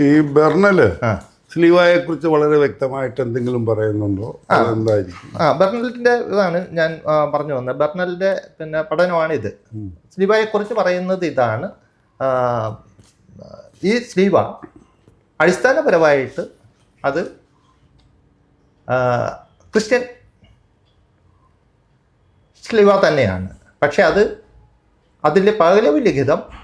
ഈ ബെർണൽ സ്ലീവായെ കുറിച്ച് വളരെ വ്യക്തമായിട്ട് എന്തെങ്കിലും പറയുന്നുണ്ടോ? ആ. ബെർണലിന്റെ ഇതാണ് ഞാൻ പറഞ്ഞു വന്നത്. ബെർണലിന്റെ പിന്നെ പഠനമാണിത്. സ്ലീവായെ കുറിച്ച് പറയുന്നത് ഇതാണ്. ഈ സ്ലീവ അടിസ്ഥാനപരമായിട്ട് അത് ക്രിസ്ത്യൻ സ്ലീവ തന്നെയാണ്. പക്ഷെ അത് അതിന്റെ പകലവ് ലിഖിതം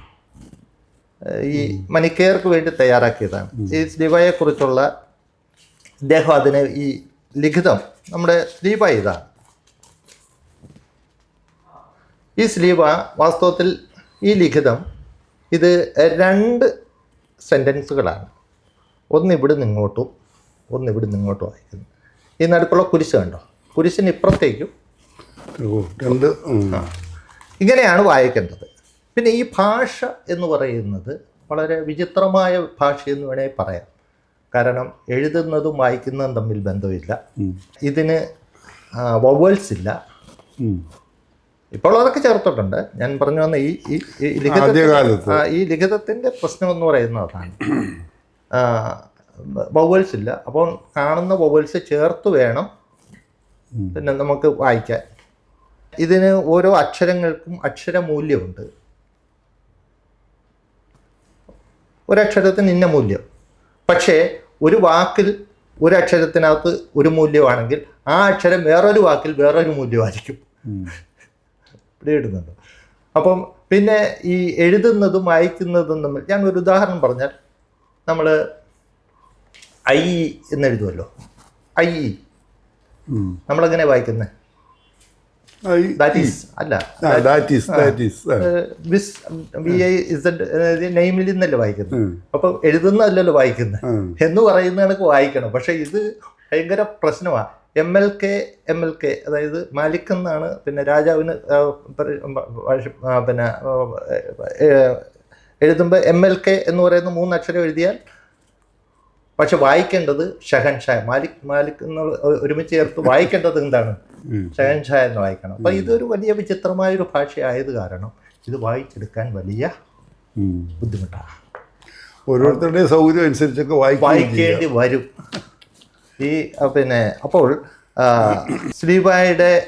ഈ മണിക്കേർക്ക് വേണ്ടി തയ്യാറാക്കിയതാണ്. ഈ ദിവയെ കുറിച്ചുള്ള ഇദ്ദേഹം അതിന് ഈ ലിഖിതം നമ്മുടെ ദീപ ഇതാണ് ഈ സ്ലീവ വാസ്തവത്തിൽ ഈ ലിഖിതം ഇത് രണ്ട് സെന്റൻസുകളാണ് ഒന്ന് ഇവിടെ ഇങ്ങോട്ടും ഒന്ന് ഇവിടെ ഇങ്ങോട്ടും വായിക്കുന്നു ഈ നടുക്കുള്ള കുരിശ് കണ്ടോ? കുരിശിന് ഇപ്പുറത്തേക്കും രണ്ട് ഇങ്ങനെയാണ് വായിക്കേണ്ടത്. പിന്നെ ഈ ഭാഷ എന്ന് പറയുന്നത് വളരെ വിചിത്രമായ ഭാഷയെന്ന് വേണമെങ്കിൽ പറയാം. കാരണം എഴുതുന്നതും വായിക്കുന്നതും തമ്മിൽ ബന്ധമില്ല. ഇതിന് വവൽസ് ഇല്ല. ഇപ്പോൾ അതൊക്കെ ചേർത്തിട്ടുണ്ട്. ഞാൻ പറഞ്ഞു വന്ന ഈ ഈ ഈ ലിഖിതത്തിന്റെ പ്രശ്നം എന്ന് പറയുന്നത് അതാണ് വവൽസ് ഇല്ല. അപ്പോൾ കാണുന്ന വവൽസ് ചേർത്ത് വേണം പിന്നെ നമുക്ക് വായിക്കാൻ. ഇതിന് ഓരോ അക്ഷരങ്ങൾക്കും അക്ഷരമൂല്യമുണ്ട്. ഒരക്ഷരത്തിന് ഇന്ന മൂല്യം. പക്ഷേ ഒരു വാക്കിൽ ഒരു അക്ഷരത്തിനകത്ത് ഒരു മൂല്യമാണെങ്കിൽ ആ അക്ഷരം വേറൊരു വാക്കിൽ വേറൊരു മൂല്യമായിരിക്കും. ഇവിടെ ഇടുന്നുണ്ട്. അപ്പം പിന്നെ ഈ എഴുതുന്നതും വായിക്കുന്നതും തമ്മിൽ ഞാൻ ഒരു ഉദാഹരണം പറഞ്ഞാൽ നമ്മൾ ഐ എന്ന് എഴുതുമല്ലോ ഐ. നമ്മളെങ്ങനെ വായിക്കുന്നത് ദാറ്റ് ഈസ് അല്ല. വിസ് വി ഐ ഇസഡ് നെയിമിൽ നിന്നല്ലേ വായിക്കുന്നത് അപ്പോൾ അപ്പം എഴുതുന്നതല്ലല്ലോ വായിക്കുന്നത് എന്ന് പറയുന്ന കണക്ക് വായിക്കണം. പക്ഷേ ഇത് ഭയങ്കര പ്രശ്നമാണ് M L K M L K അതായത് മാലിക് എന്നാണ് പിന്നെ രാജാവിന് പിന്നെ എഴുതുമ്പോൾ എം എൽ കെ എന്ന് പറയുന്ന മൂന്ന് അക്ഷരം എഴുതിയാൽ പക്ഷെ വായിക്കേണ്ടത് ഷഹൻഷായ മാലിക് മാലിക് എന്നുള്ള ഒരുമിച്ച് ചേർത്ത് വായിക്കേണ്ടത് എന്താണ്? ഉം. ഷഹൻ ഷാ എന്ന് വായിക്കണം. അപ്പം ഇതൊരു വലിയ വിചിത്രമായൊരു ഭാഷയായത് കാരണം ഇത് വായിച്ചെടുക്കാൻ വലിയ ബുദ്ധിമുട്ടാണ് ഓരോരുത്തരുടെ സൗകര്യം അനുസരിച്ചൊക്കെ വായിക്കേണ്ടി വരും. ഈ പിന്നെ അപ്പോൾ ശ്രീബായുടെ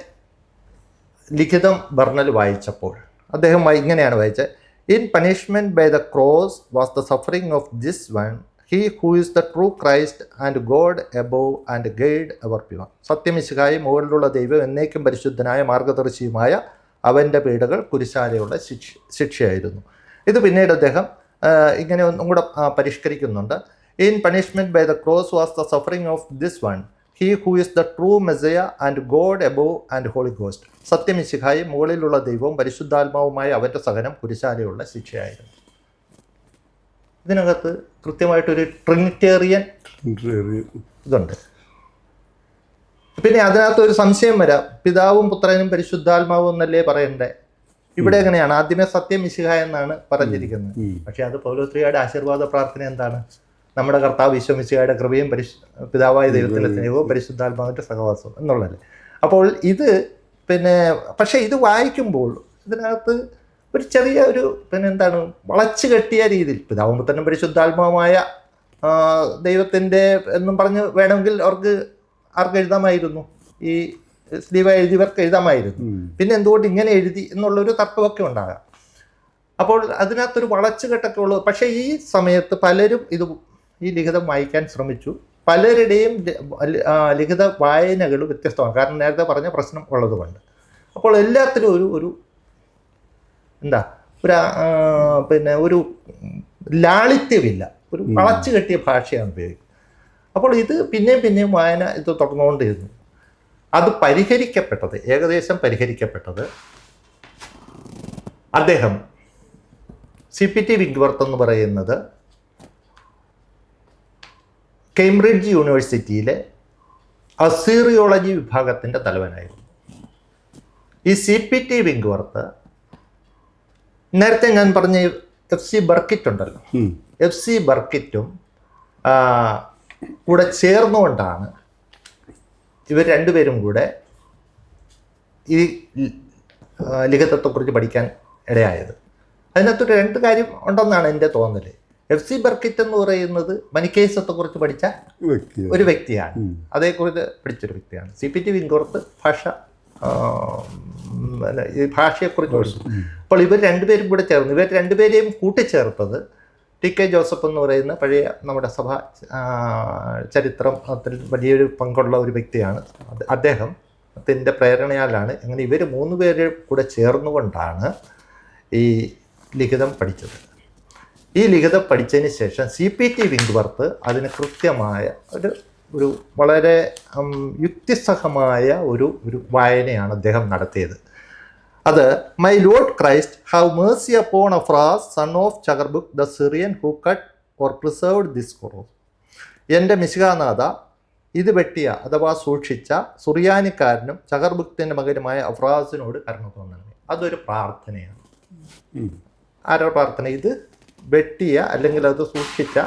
ലിഖിതം ബർണൽ വായിച്ചപ്പോൾ അദ്ദേഹം ഇങ്ങനെയാണ് വായിച്ചത്. In punishment by the cross was the suffering of this one he who is the true Christ and God above and guide our pure സത്യമിശുഹായി മുകളിലുള്ള ദൈവം എന്നേക്കും പരിശുദ്ധനായ മാർഗദർശിയുമായ അവന്റെ പീഡകൾ കുരിശാലയുള്ള ശിക്ഷ ശിക്ഷയായിരുന്നു. ഇത് പിന്നീട് അദ്ദേഹം ഇങ്ങനെ ഒന്നും കൂടെ പരിഷ്കരിക്കുന്നുണ്ട്. In punishment by the cross was the suffering of this one he who is the true messiah and God above and holy ghost സത്യമിശിഖായി മുകളിലുള്ള ദൈവവും പരിശുദ്ധാത്മാവുമായ അവന്റെ സഹനം കുരിശാലയുള്ള ശിക്ഷയായിരുന്നു. ഇതിനകത്ത് കൃത്യമായിട്ടൊരു ട്രിനിറ്റേറിയൻ. ഇതുണ്ട്. പിന്നെ അതിനകത്ത് ഒരു സംശയം വരാം. പിതാവും പുത്രനും പരിശുദ്ധാത്മാവും എന്നല്ലേ പറയണ്ടേ? ഇവിടെ എങ്ങനെയാണ്? ആദ്യമേ സത്യം ഇശിഹ എന്നാണ് പറഞ്ഞിരിക്കുന്നത്. പക്ഷെ അത് പൗലോത്രിയുടെ ആശീർവാദ പ്രാർത്ഥന എന്താണ്? നമ്മുടെ കർത്താവ് വിശ്വമിശിഹയുടെ കൃപയും പരിശു പിതാവായ ദൈവത്തിലെ സ്നേഹവും പരിശുദ്ധാത്മാവിന്റെ സഹവാസവും എന്നുള്ളത് അപ്പോൾ ഇത് പിന്നെ പക്ഷേ ഇത് വായിക്കുമ്പോൾ ഇതിനകത്ത് ഒരു ചെറിയ ഒരു പിന്നെ എന്താണ് വളച്ചു കെട്ടിയ രീതിയിൽ തന്നെ പരിശുദ്ധാത്മാവുമായ ദൈവത്തിന്റെ എന്നും പറഞ്ഞ് വേണമെങ്കിൽ അവർക്ക് ആർക്ക് എഴുതാമായിരുന്നു? ഈ സ്ലീവ എഴുതിയവർക്ക് എഴുതാമായിരുന്നു. പിന്നെ എന്തുകൊണ്ട് ഇങ്ങനെ എഴുതി എന്നുള്ളൊരു തർക്കമൊക്കെ ഉണ്ടാകാം. അപ്പോൾ അതിനകത്തൊരു വളച്ചുകെട്ടൊക്കെ ഉള്ളു. പക്ഷേ ഈ സമയത്ത് പലരും ഇത് ഈ ലിഖിതം വായിക്കാൻ ശ്രമിച്ചു. പലരുടെയും ലിഖിത വായനകൾ വ്യത്യസ്തമാണ്. കാരണം നേരത്തെ പറഞ്ഞ പ്രശ്നം ഉള്ളതുകൊണ്ട്. അപ്പോൾ എല്ലാത്തിലും ഒരു ഒരു എന്താ ഒരു പിന്നെ ഒരു ലാളിത്യമില്ല. ഒരു വളച്ചു കെട്ടിയ ഭാഷയാണ് ഉപയോഗിക്കുന്നത്. അപ്പോൾ ഇത് പിന്നെയും പിന്നെയും വായന ഇത് തുടർന്നുകൊണ്ടിരുന്നു. അത് പരിഹരിക്കപ്പെട്ടത് ഏകദേശം പരിഹരിക്കപ്പെട്ടത് അദ്ദേഹം സി പി ടി വിഗ്വർത്ത് എന്ന് പറയുന്നത് കേംബ്രിഡ്ജ് യൂണിവേഴ്സിറ്റിയിലെ അസീറിയോളജി വിഭാഗത്തിന്റെ തലവനായിരുന്നു. ഈ സി പി ടി വിങ്വർത്ത് നേരത്തെ ഞാൻ പറഞ്ഞ എഫ് സി ബർക്കിറ്റ് ഉണ്ടല്ലോ. എഫ് സി ബർക്കിറ്റും കൂടെ ചേർന്നുകൊണ്ടാണ് ഇവർ രണ്ടുപേരും കൂടെ ഈ ലിഖിതത്വത്തെക്കുറിച്ച് ലിഖിതത്തെക്കുറിച്ച് പഠിക്കാൻ ഇടയായത്. അതിനകത്തൊരു രണ്ട് കാര്യം ഉണ്ടെന്നാണ് എന്റെ തോന്നൽ എഫ് സി ബർക്കിറ്റ് എന്ന് പറയുന്നത് മനിക്കേസത്തെക്കുറിച്ച് പഠിച്ച ഒരു വ്യക്തിയാണ്. അതേക്കുറിച്ച് പഠിച്ചൊരു വ്യക്തിയാണ്. സി പി ടി വിൻകുറത്ത് ഭാഷ ഈ ഭാഷയെക്കുറിച്ച് പഠിച്ചു. അപ്പോൾ ഇവർ രണ്ടുപേരും കൂടെ ചേർന്നു ഇവർ രണ്ടുപേരെയും കൂട്ടിച്ചേർത്തത് ടി കെ ജോസഫ് എന്ന് പറയുന്ന പഴയ നമ്മുടെ സഭ ചരിത്രം ചരിത്രത്തിൽ വലിയൊരു പങ്കുള്ള ഒരു വ്യക്തിയാണ്. അദ്ദേഹം അതിന്റെ പ്രേരണയാലാണ് അങ്ങനെ ഇവർ മൂന്ന് പേര് കൂടെ ചേർന്നുകൊണ്ടാണ് ഈ ലിഖിതം പഠിച്ചത്. ഈ ലിഖിതം പഠിച്ചതിന് ശേഷം സി പി ടി വിങ്വർത്ത് അതിന് കൃത്യമായ ഒരു ഒരു വളരെ യുക്തിസഹമായ ഒരു ഒരു വായനയാണ് അദ്ദേഹം നടത്തിയത്. അത് my lord Christ have mercy upon Afras son of Chakarbuk the Syrian who cut or preserved this കുറോ എന്റെ മിശികാനാഥ ഇത് വെട്ടിയ അഥവാ സൂക്ഷിച്ച സുറിയാനിക്കാരനും ചകർബുക്തിന്റെ മകനുമായ അഫ്രാസിനോട് കരുണ തോന്നണമേ അതൊരു പ്രാർത്ഥനയാണ്. ആരുടെ പ്രാർത്ഥന? ഇത് വെട്ടിയ അല്ലെങ്കിൽ അത് സൂക്ഷിച്ച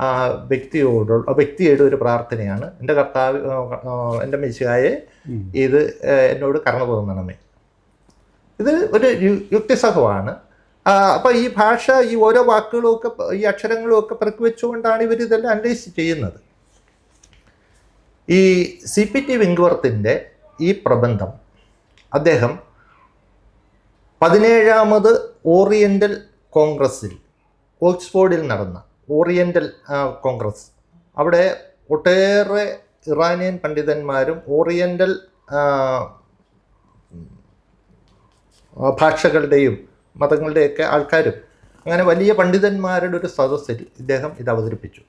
ആ വ്യക്തിയോടുള്ള വ്യക്തിയുടെ ഒരു പ്രാർത്ഥനയാണ്. എന്റെ കർത്താവ് ആ, ആ, എന്റെ മിശിഹായെ ഇത് എന്നോട് കറന്നു തോന്നണമേ ഇത് ഒരു യുക്തിസഹമാണ്. അപ്പോൾ ഈ ഭാഷ ഈ ഓരോ വാക്കുകളും ഒക്കെ ഈ അക്ഷരങ്ങളും ഒക്കെ പെറുക്കി വെച്ചുകൊണ്ടാണ് ഇവർ ഇതെല്ലാം അനലൈസ് ചെയ്യുന്നത്. ഈ സി പി ടി വിങ്വർത്തിന്റെ ഈ പ്രബന്ധം അദ്ദേഹം പതിനേഴാമത് ഓറിയന്റൽ കോൺഗ്രസ്സിൽ ഓക്സ്ഫോർഡിൽ നടന്ന ഓറിയന്റൽ കോൺഗ്രസ്. അവിടെ ഒട്ടേറെ ഇറാനിയൻ പണ്ഡിതന്മാരും ഓറിയന്റൽ ഭാഷകളുടെയും മതങ്ങളുടെയൊക്കെ ആൾക്കാരും. അങ്ങനെ വലിയ പണ്ഡിതന്മാരുടെ ഒരു സദസ്സിൽ ഇദ്ദേഹം ഇത് അവതരിപ്പിച്ചു.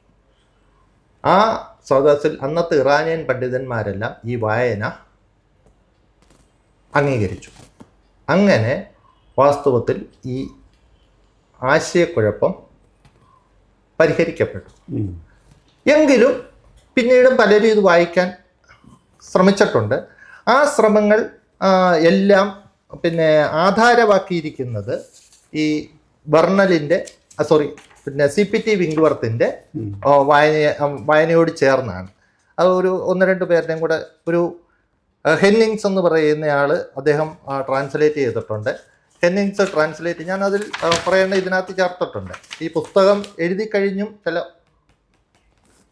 ആ സദസ്സിൽ അന്നത്തെ ഇറാനിയൻ പണ്ഡിതന്മാരെല്ലാം ഈ വായന അംഗീകരിച്ചു. അങ്ങനെ വാസ്തവത്തിൽ ഈ ആശയക്കുഴപ്പം പരിഹരിക്കപ്പെട്ടു എങ്കിലും പിന്നീടും പലരും ഇത് വായിക്കാൻ ശ്രമിച്ചിട്ടുണ്ട്. ആ ശ്രമങ്ങൾ എല്ലാം പിന്നെ ആധാരമാക്കിയിരിക്കുന്നത് ഈ ബർണലിന്റെ സോറി പിന്നെ സി പി ടി വിങ്വർത്തിന്റെ വായന വായനയോട് ചേർന്നാണ്. അത് ഒരു ഒന്ന് രണ്ട് പേരുടെയും കൂടെ ഒരു ഹെന്നിങ്സ് എന്ന് പറയുന്നയാൾ അദ്ദേഹം ട്രാൻസ്ലേറ്റ് ചെയ്തിട്ടുണ്ട്. ഹെന്നിങ്സ് ട്രാൻസ്ലേറ്റ് ഞാൻ അതിൽ പറയേണ്ട ഇതിനകത്ത് ചേർത്തിട്ടുണ്ട്. ഈ പുസ്തകം എഴുതി കഴിഞ്ഞും ചില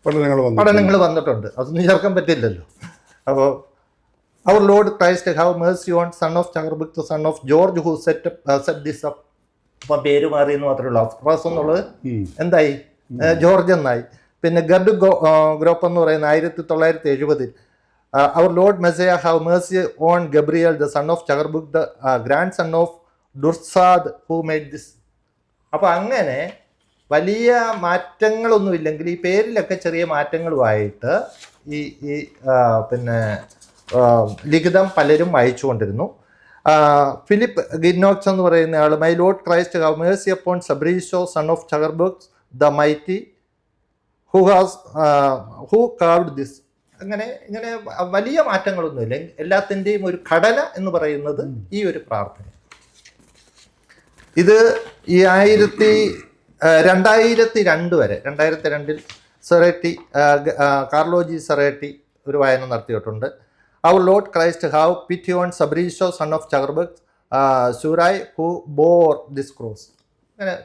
പഠനങ്ങൾ വന്നു പഠനങ്ങൾ വന്നിട്ടുണ്ട്. അതൊന്നും ചേർക്കാൻ പറ്റില്ലല്ലോ. അപ്പോൾ our lord Christ have mercy on son of Chakrabuk son of George who set set this up അപ്പം പേര് മാറി എന്ന് മാത്രമേ ഉള്ളൂ. അഫ്രാസ് എന്നുള്ളത് എന്തായി? ജോർജ് എന്നായി. പിന്നെ ഗഡ് ഗോ ഗ്രോപ്പ് എന്ന് പറയുന്ന ആയിരത്തി തൊള്ളായിരത്തി എഴുപതിൽ our lord messiah have mercy on Gabriel the son of Chakarbuk the grand son of Dursad who made this. അപ്പോൾ അങ്ങനെ വലിയ മാറ്റങ്ങളൊന്നുമില്ലെങ്കിൽ ഈ പേരിലൊക്കെ ചെറിയ മാറ്റങ്ങളുമായിട്ട് ഈ ഈ പിന്നെ ലിഖിതം പലരും വായിച്ചുകൊണ്ടിരുന്നു കൊണ്ടിരുന്നു. ഫിലിപ്പ് ഗിന്നോക്സ് എന്ന് പറയുന്ന ആൾ my lord Christ have mercy upon Sabrisho son of Chagarbuks the mighty who has who carved this അങ്ങനെ ഇങ്ങനെ വലിയ മാറ്റങ്ങളൊന്നുമില്ല. എല്ലാത്തിന്റെയും ഒരു ഘടന എന്ന് പറയുന്നത് ഈ ഒരു പ്രാർത്ഥന ഇത് ഈ ആയിരത്തി രണ്ടായിരത്തി രണ്ട് വരെ രണ്ടായിരത്തി രണ്ടിൽ സെറേറ്റി കാർലോജി സെറേറ്റി ഒരു വായന നടത്തിയിട്ടുണ്ട്. Our lord Christ have pity on Sabrisho son of Chakarbak Surai who bore this cross അങ്ങനെ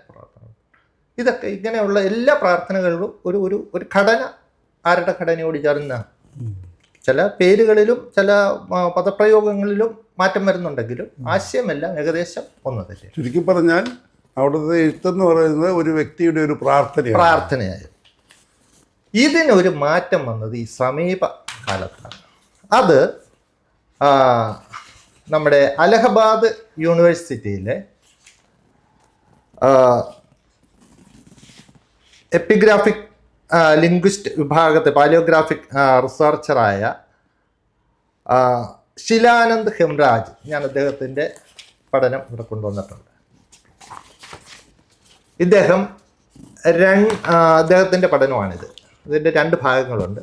ഇതൊക്കെ ഇങ്ങനെയുള്ള എല്ലാ പ്രാർത്ഥനകളിലും ഒരു ഒരു ഒരു ഘടന ആരുടെ ഘടനയോട് ചേർന്ന ചില പേരുകളിലും ചില പദപ്രയോഗങ്ങളിലും മാറ്റം വരുന്നുണ്ടെങ്കിലും ആശയമെല്ലാം ഏകദേശം ഒന്ന് തന്നെ. ചുരുക്കി പറഞ്ഞാൽ അവിടുത്തെ എഴുത്തെന്ന് പറയുന്നത് ഒരു വ്യക്തിയുടെ ഒരു പ്രാർത്ഥന പ്രാർത്ഥനയായി. ഇതിനൊരു മാറ്റം വന്നത് ഈ സമീപ കാലത്താണ്. അത് നമ്മുടെ അലഹബാദ് യൂണിവേഴ്സിറ്റിയിലെ എപ്പിഗ്രാഫിക് ലിംഗ്വിസ്റ്റ് വിഭാഗത്തെ പാലിയോഗ്രാഫിക് റിസർച്ചറായ ശിലാനന്ദ് ഹെംരാജ്. ഞാൻ അദ്ദേഹത്തിന്റെ പഠനം ഇവിടെ കൊണ്ടുവന്നിട്ടുണ്ട്. ഇദ്ദേഹം രണ്ട് അദ്ദേഹത്തിന്റെ പഠനമാണിത്. ഇതിന്റെ രണ്ട് ഭാഗങ്ങളുണ്ട്.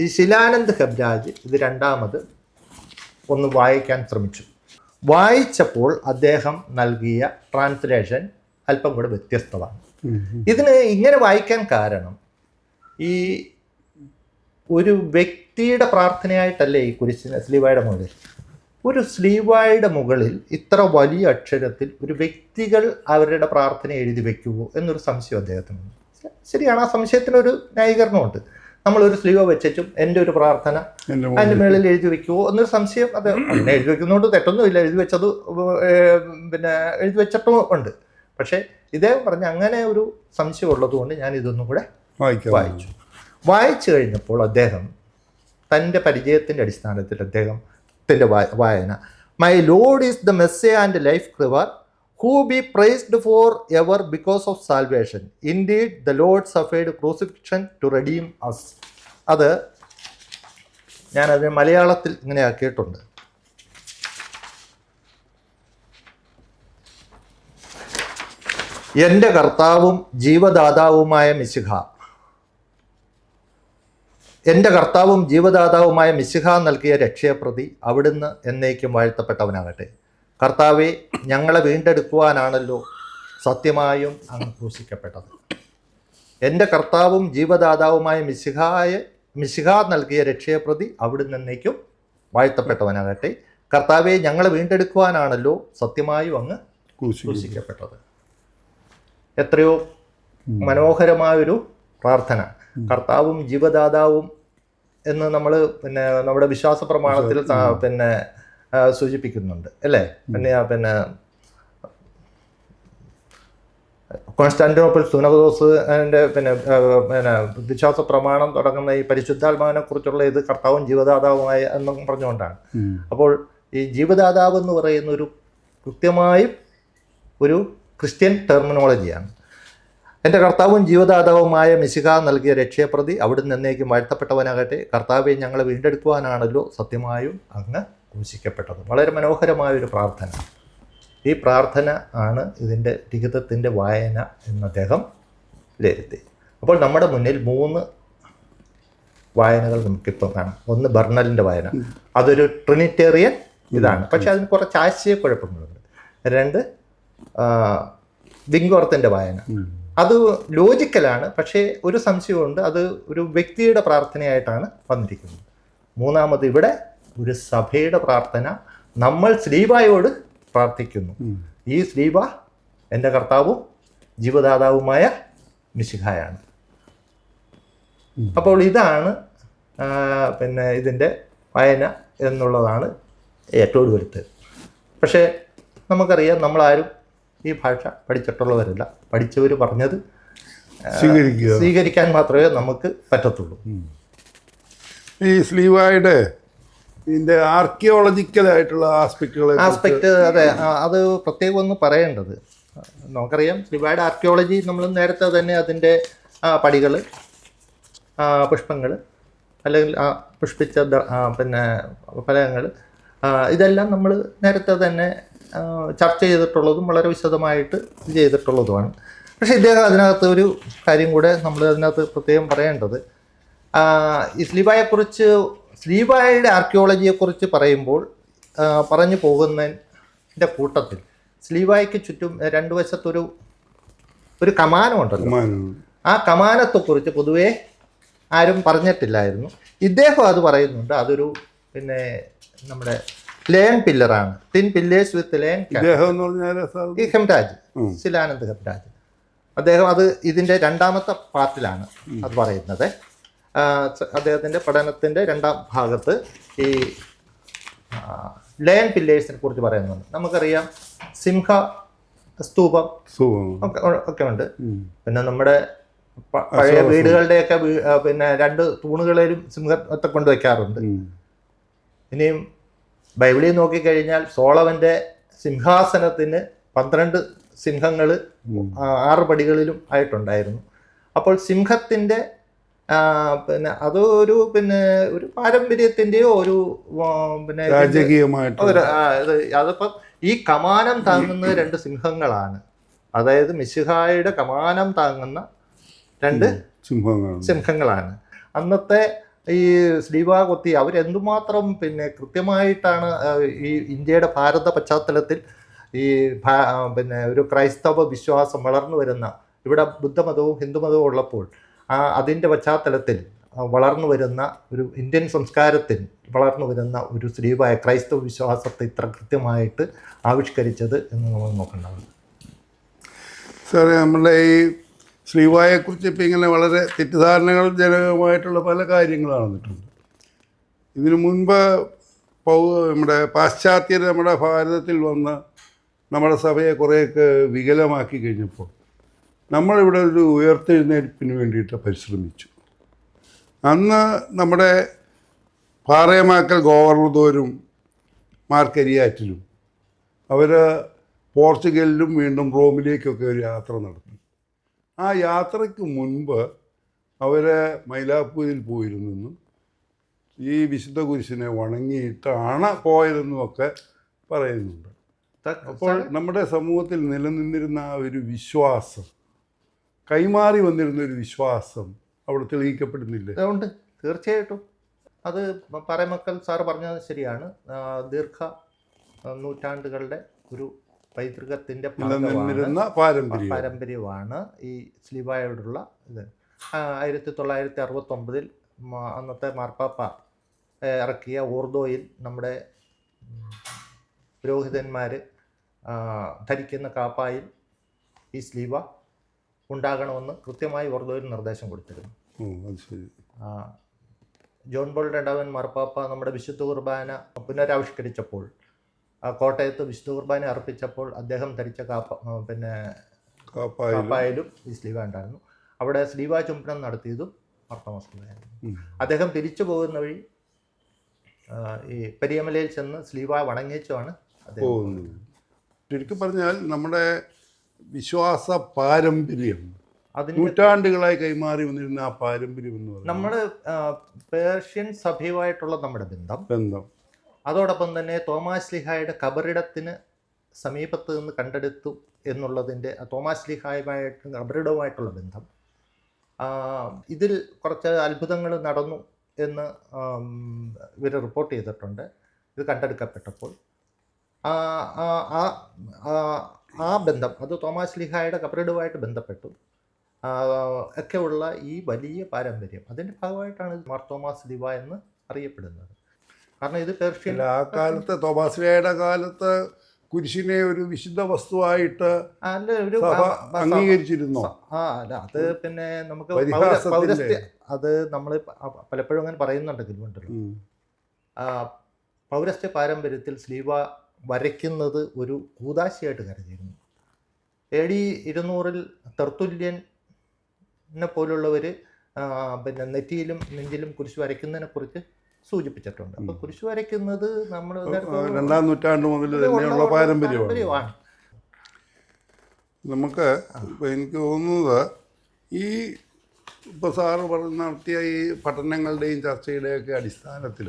ഈ ശിലാനന്ദ് ഹെംരാജ് ഇത് രണ്ടാമത് ഒന്ന് വായിക്കാൻ ശ്രമിച്ചു. വായിച്ചപ്പോൾ അദ്ദേഹം നൽകിയ ട്രാൻസ്ലേഷൻ അല്പം കൂടെ വ്യത്യസ്തമാണ്. ഇതിന് ഇങ്ങനെ വായിക്കാൻ കാരണം ഈ ഒരു വ്യക്തിയുടെ പ്രാർത്ഥനയായിട്ടല്ലേ ഈ കുരിശിന് സ്ലീവായുടെ മുകളിൽ? ഒരു സ്ലീവായുടെ മുകളിൽ ഇത്ര വലിയ അക്ഷരത്തിൽ ഒരു വ്യക്തികൾ അവരുടെ പ്രാർത്ഥന എഴുതി വെക്കുമോ എന്നൊരു സംശയം അദ്ദേഹത്തിനുണ്ട്. ശരിയാണ് ആ സംശയത്തിനൊരു ന്യായീകരണമുണ്ട്. നമ്മളൊരു സ്ലീവ വെച്ചും എന്റെ ഒരു പ്രാർത്ഥന എന്റെ അതിന്റെ മേളിൽ എഴുതി വെക്കുമോ എന്നൊരു സംശയം അത് പിന്നെ എഴുതി വെക്കുന്നതുകൊണ്ട് തെറ്റൊന്നുമില്ല. എഴുതി വെച്ചത് പിന്നെ എഴുതി വെച്ചിട്ടും ഉണ്ട്. പക്ഷേ ഇദ്ദേഹം പറഞ്ഞ അങ്ങനെ ഒരു സംശയം ഉള്ളതുകൊണ്ട് ഞാൻ ഇതൊന്നും കൂടെ വായിച്ചു. വായിച്ചു കഴിഞ്ഞപ്പോൾ അദ്ദേഹം തന്റെ പരിചയത്തിന്റെ അടിസ്ഥാനത്തിൽ അദ്ദേഹത്തിന്റെ വായന. My lord is the messiah and life giver who be praised for ever because of salvation indeed the lord suffered crucifixion to redeem us അത് ഞാനതിനെ മലയാളത്തിൽ ഇങ്ങനെ ആക്കിയിട്ടുണ്ട്. എന്റെ കർത്താവും ജീവദാതാവുമായ മിശിഹ എന്റെ കർത്താവും ജീവദാതാവുമായ മിശിഹ നൽകിയ രക്ഷയപ്രതി അവിടുന്ന് എന്നേക്കും വാഴ്ത്തപ്പെട്ടവനാകട്ടെ. കർത്താവെ ഞങ്ങളെ വീണ്ടെടുക്കുവാനാണല്ലോ സത്യമായും അങ്ങ് ക്രൂശിക്കപ്പെട്ടത്. എന്റെ കർത്താവും ജീവദാതാവുമായ മിശിഹായ മിശിഹ നൽകിയ രക്ഷയപ്രതി അവിടുന്ന് എന്നേക്കും വാഴ്ത്തപ്പെട്ടവനാകട്ടെ. കർത്താവെ ഞങ്ങളെ വീണ്ടെടുക്കുവാനാണല്ലോ സത്യമായും അങ്ങ് ക്രൂശിക്കപ്പെട്ടു. ക്രൂശിക്കപ്പെട്ടത്. എത്രയോ മനോഹരമായൊരു പ്രാർത്ഥന. കർത്താവും ജീവദാതാവും എന്ന് നമ്മൾ പിന്നെ നമ്മുടെ വിശ്വാസ പ്രമാണത്തിൽ പിന്നെ സൂചിപ്പിക്കുന്നുണ്ട്. അല്ലേ? പിന്നെ പിന്നെ കോൺസ്റ്റാന്റിനോപ്പിൾ സുനകദോസ് അതിന്റെ പിന്നെ പിന്നെ വിശ്വാസ പ്രമാണം തുടങ്ങുന്ന ഈ പരിശുദ്ധാത്മാവിനെ കുറിച്ചുള്ള ഇത് കർത്താവും ജീവദാതാവുമായ എന്നും പറഞ്ഞുകൊണ്ടാണ്. അപ്പോൾ ഈ ജീവദാതാവ് എന്ന് പറയുന്ന ഒരു കൃത്യമായും ഒരു ക്രിസ്ത്യൻ ടെർമിനോളജിയാണ്. എന്റെ കർത്താവും ജീവദാതാവുമായ മിശിക നൽകിയ രക്ഷയപ്രതി അവിടുന്ന് എന്നേക്കും വാഴ്ത്തപ്പെട്ടവനാകട്ടെ. കർത്താവെ ഞങ്ങളെ വീണ്ടെടുക്കുവാനാണല്ലോ സത്യമായും അങ്ങ് ക്രൂശിക്കപ്പെട്ടത്. വളരെ മനോഹരമായൊരു പ്രാർത്ഥന. ഈ പ്രാർത്ഥന ആണ് ഇതിന്റെ ലിഖിതത്തിന്റെ വായന എന്ന് അദ്ദേഹം വിലയിരുത്തി. അപ്പോൾ നമ്മുടെ മുന്നിൽ മൂന്ന് വായനകൾ നമുക്കിപ്പോൾ കാണാം. ഒന്ന് ബർണലിന്റെ വായന. അതൊരു ട്രിനിറ്റേറിയൻ ഇതാണ്. പക്ഷേ അതിന് കുറച്ച് ആശയക്കുഴപ്പങ്ങളുണ്ട്. രണ്ട് വിങ്കോർത്തിന്റെ വായന. അത് ലോജിക്കലാണ് പക്ഷേ ഒരു സംശയമുണ്ട് അത് ഒരു വ്യക്തിയുടെ പ്രാർത്ഥനയായിട്ടാണ് വന്നിരിക്കുന്നത്. മൂന്നാമത് ഇവിടെ ഒരു സഭയുടെ പ്രാർത്ഥന നമ്മൾ ശ്രീബായോട് പ്രാർത്ഥിക്കുന്നു. ഈ ശ്രീബ എന്റെ കർത്താവും ജീവദാതാവുമായ മിശിഹായാണ്. അപ്പോൾ ഇതാണ് പിന്നെ ഇതിന്റെ വായന എന്നുള്ളതാണ് ഏറ്റവും വലുത് പക്ഷേ നമുക്കറിയാം നമ്മളാരും ഈ ഭാഷ പഠിച്ചിട്ടുള്ളവരല്ല. പഠിച്ചവർ പറഞ്ഞത് സ്വീകരിക്കുക. സ്വീകരിക്കാൻ മാത്രമേ നമുക്ക് പറ്റത്തുള്ളൂ. ഈ സ്ലീവായുടെ ഇതിന്റെ ആർക്കിയോളജിക്കലായിട്ടുള്ള ആസ്പെക്ടുകൾ ആസ്പെക്റ്റ് അതെ അത് പ്രത്യേകം ഒന്ന് പറയേണ്ടത്. നമുക്കറിയാം സ്ലീവായുടെ ആർക്കിയോളജി നമ്മൾ നേരത്തെ തന്നെ അതിന്റെ പടികൾ പുഷ്പങ്ങൾ അല്ലെങ്കിൽ ആ പുഷ്പിച്ച പിന്നെ ഫലകങ്ങൾ ഇതെല്ലാം നമ്മൾ നേരത്തെ തന്നെ ചർച്ച ചെയ്തിട്ടുള്ളതും വളരെ വിശദമായിട്ട് ചെയ്തിട്ടുള്ളതുമാണ്. പക്ഷേ ഇദ്ദേഹം അതിനകത്ത് ഒരു കാര്യം കൂടെ നമ്മൾ അതിനകത്ത് പ്രത്യേകം പറയേണ്ടത്. സ്ലീബായെക്കുറിച്ച് സ്ലീബായുടെ ആർക്കിയോളജിയെക്കുറിച്ച് പറയുമ്പോൾ പറഞ്ഞു പോകുന്നതിന്റെ കൂട്ടത്തിൽ സ്ലീബായ്ക്ക് ചുറ്റും രണ്ട് വശത്തൊരു ഒരു കമാനമുണ്ടല്ലോ. ആ കമാനത്തെക്കുറിച്ച് പൊതുവേ ആരും പറഞ്ഞിട്ടില്ലായിരുന്നു. ഇദ്ദേഹം അത് പറയുന്നുണ്ട്. അതൊരു പിന്നെ നമ്മുടെ ലേൺ പില്ലറാണ്. തിൻ പില്ലേഴ്സ് വിത്ത് ലേൺ ഈ ഹെംരാജ് ശിലാനന്ദ ഹെംരാജ്. അദ്ദേഹം അത് ഇതിന്റെ രണ്ടാമത്തെ പാർട്ടിലാണ് അത് പറയുന്നത്. അദ്ദേഹത്തിന്റെ പഠനത്തിന്റെ അദ്ദേഹത്തിന്റെ പഠനത്തിന്റെ രണ്ടാം ഭാഗത്ത് ഈ ലയൺ പില്ലേഴ്സിനെ കുറിച്ച് പറയുന്നുണ്ട്. നമുക്കറിയാം സിംഹ സ്തൂപം ഒക്കെ ഒക്കെ ഉണ്ട്. പിന്നെ നമ്മുടെ പഴയ വീടുകളുടെയൊക്കെ പിന്നെ രണ്ട് തൂണുകളിലും സിംഹത്തെ കൊണ്ട് വെക്കാറുണ്ട്. ഇനിയും ബൈബിളിൽ നോക്കിക്കഴിഞ്ഞാൽ സോളവന്റെ സിംഹാസനത്തിന് പന്ത്രണ്ട് സിംഹങ്ങൾ ആറ് പടികളിലും ആയിട്ടുണ്ടായിരുന്നു. അപ്പോൾ സിംഹത്തിന്റെ പിന്നെ അതൊരു പിന്നെ ഒരു പാരമ്പര്യത്തിന്റെയോ ഒരു പിന്നെ രാജകീയമായിട്ട് അതിപ്പം ഈ കമാനം താങ്ങുന്ന രണ്ട് സിംഹങ്ങളാണ്. അതായത് മിശിഹായുടെ കമാനം താങ്ങുന്ന രണ്ട് സിംഹങ്ങളാണ്. സിംഹങ്ങളാണ്. അന്നത്തെ ഈ ശ്രീവാ കൊത്തി അവരെന്തുമാത്രം പിന്നെ കൃത്യമായിട്ടാണ് ഈ ഇന്ത്യയുടെ ഭാരത പശ്ചാത്തലത്തിൽ ഈ പിന്നെ ഒരു ക്രൈസ്തവ വിശ്വാസം വളർന്നു വരുന്ന ഇവിടെ ബുദ്ധമതവും ഹിന്ദുമതവും ഉള്ളപ്പോൾ അതിന്റെ പശ്ചാത്തലത്തിൽ വളർന്നു വരുന്ന ഒരു ഇന്ത്യൻ സംസ്കാരത്തിൽ വളർന്നു വരുന്ന ഒരു ശ്രീവായ ക്രൈസ്തവ വിശ്വാസത്തെ ഇത്ര കൃത്യമായിട്ട് ആവിഷ്കരിച്ചത് എന്ന് നമ്മൾ നോക്കേണ്ടതാണ് സാറേ നമ്മളെ ഈ ശ്രീവായെക്കുറിച്ച് ഇപ്പം ഇങ്ങനെ വളരെ തെറ്റിദ്ധാരണകൾ ജനകമായിട്ടുള്ള പല കാര്യങ്ങളും നടന്നിട്ടുണ്ട് ഇതിനു മുൻപ് പൗ നമ്മുടെ പാശ്ചാത്യർ നമ്മുടെ ഭാരതത്തിൽ വന്ന് നമ്മുടെ സഭയെ കുറേയൊക്കെ വികലമാക്കി കഴിഞ്ഞപ്പോൾ നമ്മളിവിടെ ഒരു ഉയർത്തെഴുന്നേൽപ്പിന് വേണ്ടിയിട്ട് പരിശ്രമിച്ചു. അന്ന് നമ്മുടെ പാറയമാക്കൽ ഗവർണർദോരും മാർക്കരിയാറ്റിലും അവർ പോർച്ചുഗലിലും വീണ്ടും റോമിലേക്കൊക്കെ ഒരു യാത്ര നടത്തി. ആ യാത്രയ്ക്ക് മുൻപ് അവർ മൈലാപ്പൂരിൽ പോയിരുന്നെന്നും ഈ വിശുദ്ധ കുരിശിനെ വണങ്ങിയിട്ടാണ് പോയതെന്നുമൊക്കെ പറയുന്നുണ്ട്. അപ്പോൾ നമ്മുടെ സമൂഹത്തിൽ നിലനിന്നിരുന്ന ആ ഒരു വിശ്വാസം കൈമാറി വന്നിരുന്ന ഒരു വിശ്വാസം അവിടെ തെളിയിക്കപ്പെടുന്നില്ല? അതുകൊണ്ട് തീർച്ചയായിട്ടും. അത് പറയമക്കൽ സാർ പറഞ്ഞത് ശരിയാണ്. ദീർഘ നൂറ്റാണ്ടുകളുടെ ഒരു പൈതൃകത്തിന്റെ പാരമ്പര്യം പാരമ്പര്യമാണ് ഈ സ്ലിബായോടുള്ള ഇത്. ആയിരത്തി തൊള്ളായിരത്തി അറുപത്തൊമ്പതിൽ അന്നത്തെ മാർപ്പാപ്പ ഇറക്കിയ ഓർദോയിൽ നമ്മുടെ പുരോഹിതന്മാർ ധരിക്കുന്ന കാപ്പായിൽ ഈ സ്ലീവ ഉണ്ടാകണമെന്ന് കൃത്യമായി ഓർദോയിൽ നിർദ്ദേശം കൊടുത്തിരുന്നു. ജോൺ ബോൾ രണ്ടാമൻ മാർപ്പാപ്പ നമ്മുടെ വിശുദ്ധ കുർബാന പുനരാവിഷ്കരിച്ചപ്പോൾ കോട്ടയത്ത് വിശുദ്ധ കുർബാന അർപ്പിച്ചപ്പോൾ അദ്ദേഹം ധരിച്ച കാപ്പ പിന്നെ കാപ്പായാലും. ഈ സ്ലീവ ഉണ്ടായിരുന്നു. അവിടെ സ്ലീവ ചുംബനം നടത്തിയതും മാർത്തോമ സ്ലീവയായിരുന്നു അദ്ദേഹം തിരിച്ചു പോകുന്ന വഴി ഈ പെരിയമലയിൽ ചെന്ന് സ്ലീവ വണങ്ങിച്ചുമാണ് അദ്ദേഹം പോകുന്നത്. ചുരുക്കി പറഞ്ഞാൽ നമ്മുടെ വിശ്വാസ പാരമ്പര്യം നൂറ്റാണ്ടുകളായി കൈമാറി വന്നിരുന്ന ആ പാരമ്പര്യം എന്ന് പറയുന്നത് നമ്മുടെ പേർഷ്യൻ സഭയുമായിട്ടുള്ള നമ്മുടെ ബന്ധം ബന്ധം. അതോടൊപ്പം തന്നെ തോമാസ് ലിഹായുടെ കബറിടത്തിന് സമീപത്ത് നിന്ന് കണ്ടെടുത്തു എന്നുള്ളതിന്റെ തോമാസ് ലിഹായുമായിട്ട് കബറിടവുമായിട്ടുള്ള ബന്ധം. ഇതിൽ കുറച്ച് അത്ഭുതങ്ങൾ നടന്നു എന്ന് ഇവർ റിപ്പോർട്ട് ചെയ്തിട്ടുണ്ട്. ഇത് കണ്ടെടുക്കപ്പെട്ടപ്പോൾ. ആ ബന്ധം അത് തോമാസ് ലിഹായുടെ കബറിടവുമായിട്ട് ബന്ധപ്പെട്ടു. ഒക്കെയുള്ള ഈ വലിയ പാരമ്പര്യം അതിന്റെ ഭാഗമായിട്ടാണ് മാർ തോമാസ് ലിവ എന്ന് അറിയപ്പെടുന്നത്. കാരണം ഇത് പേർഷ്യൻ ആ കാലത്ത് തോമാസ്ലിയുടെ കാലത്ത് കുരിശിനെ ഒരു വിശുദ്ധ വസ്തുവായിട്ട് അല്ല ഒരു അംഗീകരിച്ചിരുന്നു? ആ, അല്ല അത് പിന്നെ നമുക്ക് പൗരസ്ത്യ അത് നമ്മൾ പലപ്പോഴും അങ്ങനെ പറയുന്നുണ്ടെങ്കിലും തിരുവനന്തപുരം പൗരസ്ത്യ പാരമ്പര്യത്തിൽ സ്ലീവ വരയ്ക്കുന്നത് ഒരു കൂതാശിയായിട്ട് കരുതിയിരുന്നു. എ ഡി ഇരുന്നൂറിൽ തെർത്തുല്യനെ പോലുള്ളവർ പിന്നെ നെറ്റിയിലും നെഞ്ചിലും കുരിശ് വരയ്ക്കുന്നതിനെ കുറിച്ച് സൂചിപ്പിച്ചിട്ടുണ്ട്. അപ്പോൾ കുരിശ് വരയ്ക്കുന്നത് നമ്മൾ രണ്ടാം നൂറ്റാണ്ട് മുതൽ തന്നെയുള്ള പാരമ്പര്യമാണ്. നമുക്ക് ഇപ്പൊ എനിക്ക് തോന്നുന്നത് ഈ ഇപ്പോൾ സാറ് പറഞ്ഞ നടത്തിയ ഈ പഠനങ്ങളുടെയും ചർച്ചയുടെയൊക്കെ അടിസ്ഥാനത്തിൽ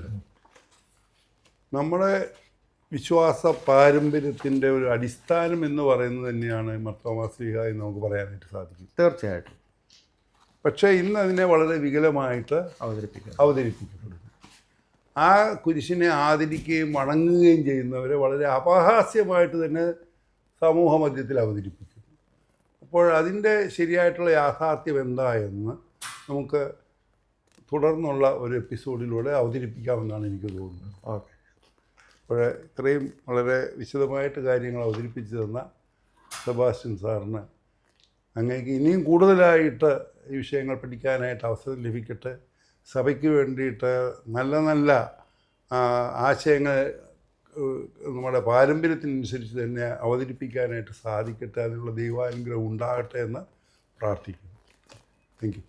നമ്മുടെ വിശ്വാസ പാരമ്പര്യത്തിന്റെ ഒരു അടിസ്ഥാനം എന്ന് പറയുന്നത് തന്നെയാണ് മർത്തോമാസ്ലിഹ എന്ന് നമുക്ക് പറയാനായിട്ട് സാധിക്കും. തീർച്ചയായിട്ടും. പക്ഷേ ഇന്ന് അതിനെ വളരെ വികലമായിട്ട് അവതരിപ്പിക്കുന്നത് അവതരിപ്പിക്കപ്പെടുന്നു ആ കുരിശിനെ ആദരിക്കുകയും വണങ്ങുകയും ചെയ്യുന്നവരെ വളരെ അപഹാസ്യമായിട്ട് തന്നെ സമൂഹ മധ്യത്തിൽ അവതരിപ്പിക്കുന്നു. അപ്പോൾ അതിന്റെ ശരിയായിട്ടുള്ള യാഥാർത്ഥ്യം എന്താ എന്ന് നമുക്ക് തുടർന്നുള്ള ഒരു എപ്പിസോഡിലൂടെ അവതരിപ്പിക്കാമെന്നാണ് എനിക്ക് തോന്നുന്നത്. ഓക്കെ. അപ്പോൾ ഇത്രയും വളരെ വിശദമായിട്ട് കാര്യങ്ങൾ അവതരിപ്പിച്ചു തന്ന സെബാസ്റ്റ്യൻ സാറിന് അങ്ങേക്ക് ഇനിയും കൂടുതലായിട്ട് ഈ വിഷയങ്ങൾ പഠിക്കാനായിട്ട് അവസരം ലഭിക്കട്ടെ. സഭയ്ക്ക് വേണ്ടിയിട്ട് നല്ല നല്ല ആശയങ്ങൾ നമ്മുടെ പാരമ്പര്യത്തിനനുസരിച്ച് തന്നെ അവതരിപ്പിക്കാനായിട്ട് സാധിക്കട്ടെ അതിനുള്ള ദൈവാനുഗ്രഹം ഉണ്ടാകട്ടെ എന്ന് പ്രാർത്ഥിക്കുന്നു. Thank you